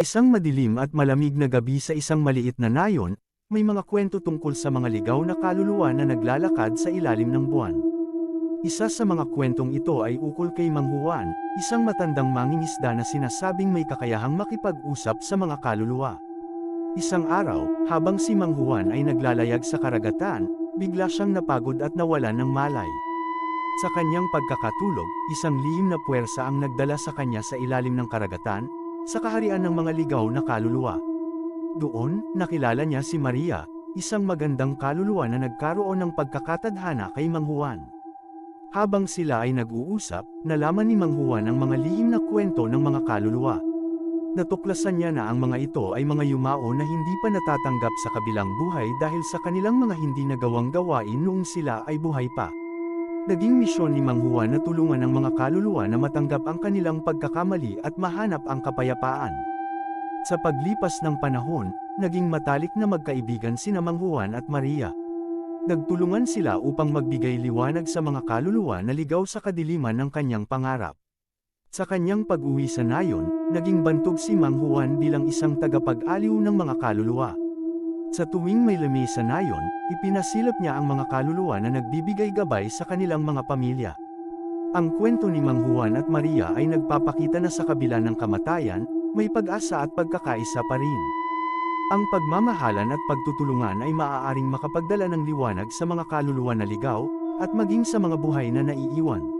Isang madilim at malamig na gabi sa isang maliit na nayon, may mga kwento tungkol sa mga ligaw na kaluluwa na naglalakad sa ilalim ng buwan. Isa sa mga kwentong ito ay ukol kay Mang Juan, isang matandang mangingisda na sinasabing may kakayahang makipag-usap sa mga kaluluwa. Isang araw, habang si Mang Juan ay naglalayag sa karagatan, bigla siyang napagod at nawalan ng malay. Sa kanyang pagkakatulog, isang lihim na puwersa ang nagdala sa kanya sa ilalim ng karagatan, sa kaharian ng mga ligaw na kaluluwa. Doon, nakilala niya si Maria, isang magandang kaluluwa na nagkaroon ng pagkakatadhana kay Mang Juan. Habang sila ay nag-uusap, nalaman ni Mang Juan ang mga lihim na kwento ng mga kaluluwa. Natuklasan niya na ang mga ito ay mga yumao na hindi pa natatanggap sa kabilang buhay dahil sa kanilang mga hindi nagawang gawain noong sila ay buhay pa. Naging misyon ni Mang Juan na tulungan ang mga kaluluwa na matanggap ang kanilang pagkakamali at mahanap ang kapayapaan. Sa paglipas ng panahon, naging matalik na magkaibigan sina Mang Juan at Maria. Nagtulungan sila upang magbigay liwanag sa mga kaluluwa na ligaw sa kadiliman ng kanyang pangarap. Sa kanyang pag-uwi sa nayon, naging bantog si Mang Juan bilang isang tagapag-aliw ng mga kaluluwa. Sa tuwing may lamay sa nayon, ipinasilap niya ang mga kaluluwa na nagbibigay gabay sa kanilang mga pamilya. Ang kwento ni Mang Juan at Maria ay nagpapakita na sa kabila ng kamatayan, may pag-asa at pagkakaisa pa rin. Ang pagmamahalan at pagtutulungan ay maaaring makapagdala ng liwanag sa mga kaluluwa na ligaw, at maging sa mga buhay na naiiwan.